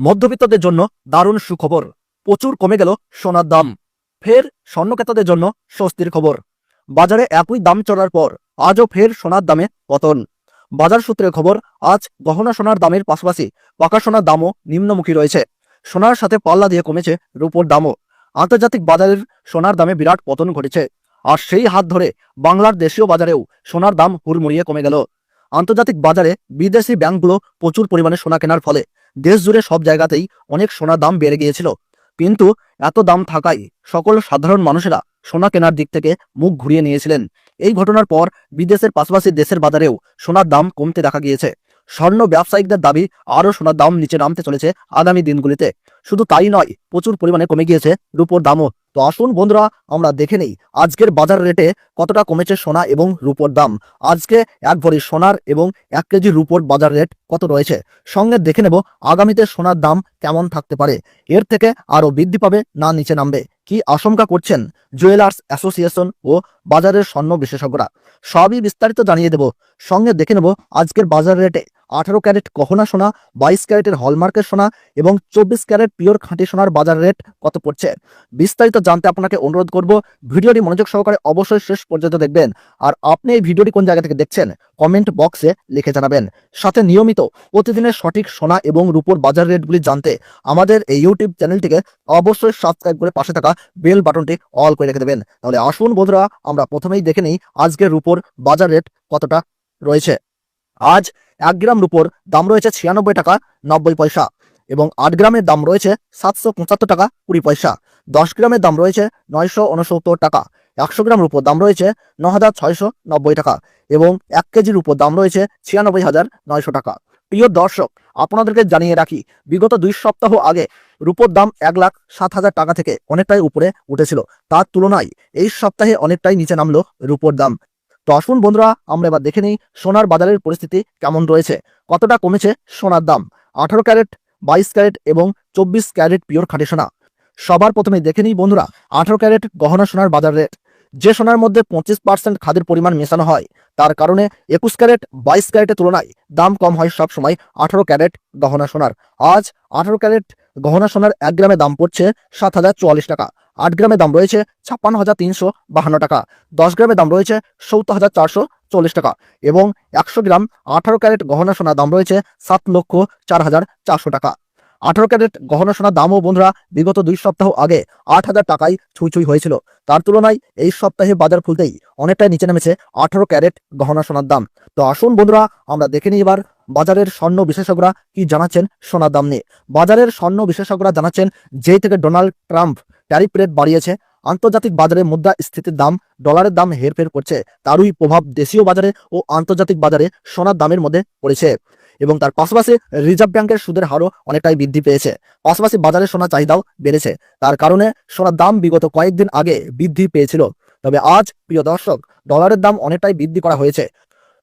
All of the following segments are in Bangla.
মধ্যবিত্তদের জন্য দারুণ সুখবর। প্রচুর কমে গেল সোনার দাম। ফের স্বর্ণক্রেতাদের জন্য স্বস্তির খবর। বাজারে একই দাম চড়ার পর আজও ফের সোনার দামে পতন। বাজার সূত্রের খবর আজ গহনা সোনার দামের পাশাপাশি পাকা সোনার দামও নিম্নমুখী রয়েছে। সোনার সাথে পাল্লা দিয়ে কমেছে রূপোর দামও। আন্তর্জাতিক বাজারের সোনার দামে বিরাট পতন ঘটেছে। আর সেই হাত ধরে বাংলার দেশীয় বাজারেও সোনার দাম হুড়মুড়িয়ে কমে গেল। আন্তর্জাতিক বাজারে বিদেশি ব্যাংকগুলো প্রচুর পরিমাণে সোনা কেনার ফলে দেশ জুড়ে সব জায়গাতেই অনেক সোনা দাম বেড়ে গিয়েছিল। কিন্তু এত দাম থাকায় সকল সাধারণ মানুষেরা সোনা কেনার দিক থেকে মুখ ঘুরিয়ে নিয়েছিলেন। এই ঘটনার পর বিদেশের পাশাপাশি দেশের বাজারেও সোনার দাম কমতে দেখা গিয়েছে। স্বর্ণ ব্যবসায়িকদের দাবি, আরও সোনার দাম নিচে নামতে চলেছে আগামী দিনগুলিতে। শুধু তাই নয়, প্রচুর পরিমাণে কমে গিয়েছে রূপোর দামও। তো আসুন বন্ধুরা, আমরা দেখে নেই আজকের বাজার রেটে কতটা কমেছে সোনা এবং রূপোর দাম। আজকে এক ভরি সোনার এবং এক কেজি রূপোর বাজার রেট কত রয়েছে? সঙ্গে দেখে নেব আগামীতে সোনার দাম কেমন থাকতে পারে। এর থেকে আরও বৃদ্ধি পাবে না নিচে নামবে। কি আশঙ্কা করছেন? জুয়েলার্স অ্যাসোসিয়েশন ও বাজারের স্বর্ণ বিশেষজ্ঞরা। সবই বিস্তারিত জানিয়ে দেব। সঙ্গে দেখে নেব আজকের বাজার রেটে আঠারো ক্যারেট গহনা সোনা, বাইশ ক্যারেটের হলমার্কের সোনা এবং চব্বিশ ক্যারেট পিওর খাঁটি সোনার বাজার রেট কত পড়ছে? বিস্তারিত জানতে আপনাকে অনুরোধ করব, ভিডিওটি মনোযোগ সহকারে অবশ্যই শেষ পর্যন্ত দেখবেন। আর আপনি এই ভিডিওটি কোন জায়গা থেকে দেখছেন, কমেন্ট বক্সে লিখে জানাবেন। সাথে নিয়মিত প্রতিদিনের সঠিক সোনা এবং রূপোর বাজার রেটগুলি জানতে আমাদের এই ইউটিউব চ্যানেলটিকে অবশ্যই সাবস্ক্রাইব করে পাশে থাকা বেল বাটনটি অল করে রেখে দেবেন। তাহলে আসুন বন্ধুরা, আমরা প্রথমেই দেখে নিই আজকের রূপোর বাজার রেট কতটা রয়েছে। আজ এক গ্রাম রুপোর দাম রয়েছে ছিয়ানব্বই টাকা নব্বই পয়সা এবং আট গ্রামের দাম রয়েছে সাতশো পঁচাত্তর টাকা কুড়ি পয়সা। দশ গ্রামের দাম রয়েছে নয়শো উনসত্তর টাকা। একশো গ্রাম রুপোর দাম রয়েছে ন হাজার ছয়শো নব্বই টাকা এবং এক কেজির উপর দাম রয়েছে ছিয়ানব্বই হাজার নয়শো টাকা। প্রিয় দর্শক, আপনাদেরকে জানিয়ে রাখি, বিগত দুই সপ্তাহ আগে রুপোর দাম এক লাখ সাত হাজার টাকা থেকে অনেকটাই উপরে উঠেছিল। তার তুলনায় এই সপ্তাহে অনেকটাই নিচে নামলো রুপোর দাম। তো আসুন বন্ধুরা, আমরা এবার দেখে নিই সোনার বাজারের পরিস্থিতি কেমন রয়েছে। কতটা কমেছে সোনার দাম? আঠারো ক্যারেট, বাইশ ক্যারেট এবং চব্বিশ ক্যারেট পিওর খাঁটি সোনা। সবার প্রথমে দেখে নিই বন্ধুরা, আঠারো ক্যারেট গহনা সোনার বাজার রেট। যে সোনার মধ্যে পঁচিশ পার্সেন্ট খাদের পরিমাণ মেশানো হয়, তার কারণে একুশ ক্যারেট, বাইশ ক্যারেটের তুলনায় দাম কম হয় সব সময় আঠারো ক্যারেট গহনা সোনার। আজ আঠারো ক্যারেট গহনা সোনার এক গ্রামে দাম পড়ছে সাত হাজার চুয়াল্লিশ টাকা। আট গ্রামে দাম রয়েছে ছাপ্পান্ন হাজার তিনশো বাহান্ন টাকা। দশ গ্রামে দাম রয়েছে সত্তর হাজার চারশো চল্লিশ টাকা এবং একশো গ্রাম আঠারো ক্যারেট গহনা সোনার দাম রয়েছে সাত লক্ষ চার হাজার চারশো টাকা। আঠারো ক্যারেট গহনা সোনার দামও বন্ধুরা বিগত দুই সপ্তাহ আগে আট হাজার টাকায় ছুঁই ছুঁই হয়েছিল। তার তুলনায় এই সপ্তাহে বাজার খুলতেই অনেকটাই নিচে নেমেছে আঠারো ক্যারেট গহনা সোনার দাম। তো আসুন বন্ধুরা আমরা দেখে নিই এবার বাজারের স্বর্ণ বিশেষজ্ঞরা কি জানাচ্ছেন সোনার দাম নিয়ে। বাজারের স্বর্ণ বিশেষজ্ঞরা জানাচ্ছেন, যেই থেকে ডোনাল্ড ট্রাম্প ট্যারিফ রেট বাড়িয়েছে। আন্তর্জাতিক বাজারে মুদ্রা স্থিতির দাম, ডলারের দাম হেরফের করছে। তারই প্রভাব দেশীয় বাজারে ও আন্তর্জাতিক বাজারে সোনার দামের মধ্যে পড়েছে এবং তার পাশাপাশি রিজার্ভ ব্যাংকের সুদের হারও অনেকটাই বৃদ্ধি পেয়েছে। পাশাপাশি বাজারে সোনার চাহিদাও বেড়েছে। তার কারণে সোনার দাম বিগত কয়েকদিন আগে বৃদ্ধি পেয়েছিল। তবে আজ, প্রিয় দর্শক, ডলারের দাম অনেকটাই বৃদ্ধি করা হয়েছে।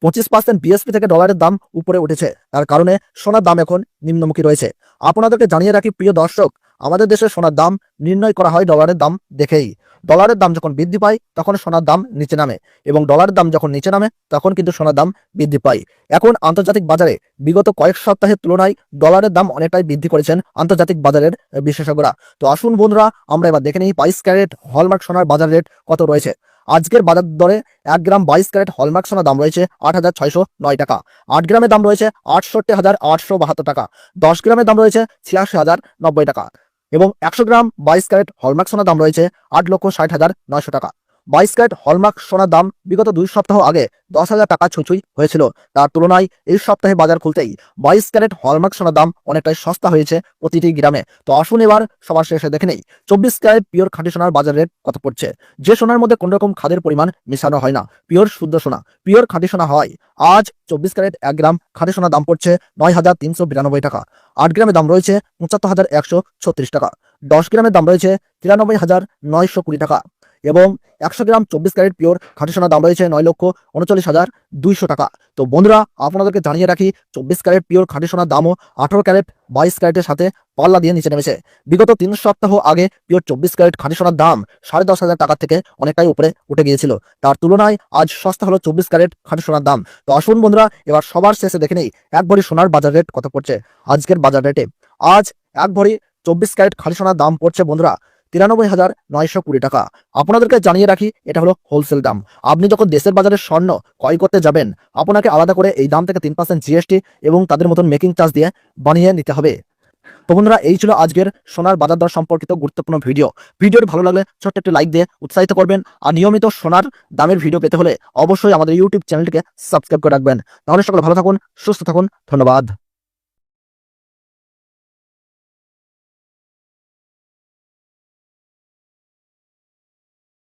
পঁচিশ পার্সেন্ট বিএসপি থেকে ডলারের দাম উপরে উঠেছে। তার কারণে সোনার দাম এখন নিম্নমুখী রয়েছে। আপনাদেরকে জানিয়ে রাখি, প্রিয় দর্শক আমাদের দেশে সোনার দাম নির্ণয় করা হয় ডলারের দাম দেখেই। ডলারের দাম যখন বৃদ্ধি পায়, তখন সোনার দাম নিচে নামে এবং ডলারের দাম যখন নিচে নামে, তখন কিন্তু সোনার দাম বৃদ্ধি পায়। এখন আন্তর্জাতিক বাজারে বিগত কয়েক সপ্তাহের তুলনায় ডলারের দাম অনেকটাই বৃদ্ধি করেছেন আন্তর্জাতিক বাজারের বিশেষজ্ঞরা। তো আসুন বন্ধুরা, আমরা এবার দেখে নিই বাইশ ক্যারেট হলমার্ক সোনার বাজার রেট কত রয়েছে। আজকের বাজার দরে এক গ্রাম বাইশ ক্যারেট হলমার্ক সোনার দাম রয়েছে আট হাজার ছয়শো নয় টাকা। আট গ্রামের দাম রয়েছে আটষট্টি হাজার আটশো বাহাত্তর টাকা। দশ গ্রামের দাম রয়েছে ছিয়াশি হাজার নব্বই টাকা। এবং একশো গ্রাম বাইশ ক্যারেট হলমার্ক সোনার দাম রয়েছে আট লক্ষ ষাট হাজার নয়শো টাকা। বাইশ ক্যারেট হলমার্ক সোনার দাম বিগত দুই সপ্তাহ আগে দশ হাজার টাকা ছুঁচুই হয়েছিল। তার তুলনায় এই সপ্তাহে বাজার খুলতেই বাইশ ক্যারেট হলমার্ক সোনার দাম অনেকটাই সস্তা হয়েছে প্রতিটি গ্রামে। তো আসুন এবার সবার শেষে দেখে নেই, চব্বিশ ক্যারেট পিওর খাঁটি সোনার বাজার রেট কত পড়ছে? যে সোনার মধ্যে কোন রকম খাদের পরিমাণ মেশানো হয় না, পিওর শুদ্ধ সোনা, পিওর খাঁটি সোনা হয় আজ চব্বিশ ক্যারেট এক গ্রাম খাঁটি সোনার দাম পড়ছে নয় হাজার তিনশো বিরানব্বই টাকা। আট গ্রামের দাম রয়েছে পঁচাত্তর হাজার একশো ছত্রিশ টাকা। দশ গ্রামের দাম রয়েছে তিরানব্বই হাজার নয়শো কুড়ি টাকা এবং একশো গ্রাম চব্বিশ ক্যারেট পিওর খাঁটি সোনার দাম রয়েছে নয় লক্ষ উনচল্লিশ হাজার দুইশো টাকা। তো বন্ধুরা, আপনাদেরকে জানিয়ে রাখি, চব্বিশ ক্যারেট পিওর খাঁটি সোনার দামও আঠারো ক্যারেট বাইশ ক্যারেটের সাথে পাল্লা দিয়ে নিচে নেমেছে। বিগত তিন সপ্তাহ আগে পিওর চব্বিশ ক্যারেট খাঁটি সোনার দাম সাড়ে দশ হাজার টাকা থেকে অনেকটাই উপরে উঠে গিয়েছিল। তার তুলনায় আজ সস্তা হলো চব্বিশ ক্যারেট খাঁটি সোনার দাম। তো আসুন বন্ধুরা, এবার সবার শেষে দেখে নেই, এক ভরি সোনার বাজার রেট কত পড়ছে? আজকের বাজার রেটে আজ এক ভরি চব্বিশ ক্যারেট খালি সোনার দাম পড়ছে বন্ধুরা তিরানব্বই হাজার নয়শো কুড়ি টাকা। আপনাদেরকে জানিয়ে রাখি, এটা হলো হোলসেল দাম। আপনি যখন দেশের বাজারে স্বর্ণ ক্রয় করতে যাবেন, আপনাকে আলাদা করে এই দাম থেকে তিন পার্সেন্ট জিএসটি এবং তাদের মতন মেকিং চার্জ দিয়ে বানিয়ে নিতে হবে। তো বন্ধুরা, এই ছিল আজকের সোনার বাজার দর সম্পর্কিত গুরুত্বপূর্ণ ভিডিও ভিডিওটি ভালো লাগলে ছোট্ট একটি লাইক দিয়ে উৎসাহিত করবেন আর নিয়মিত সোনার দামের ভিডিও পেতে হলে অবশ্যই আমাদের ইউটিউব চ্যানেলটিকে সাবস্ক্রাইব করে রাখবেন। তাহলে সকলে ভালো থাকুন, সুস্থ থাকুন, ধন্যবাদ।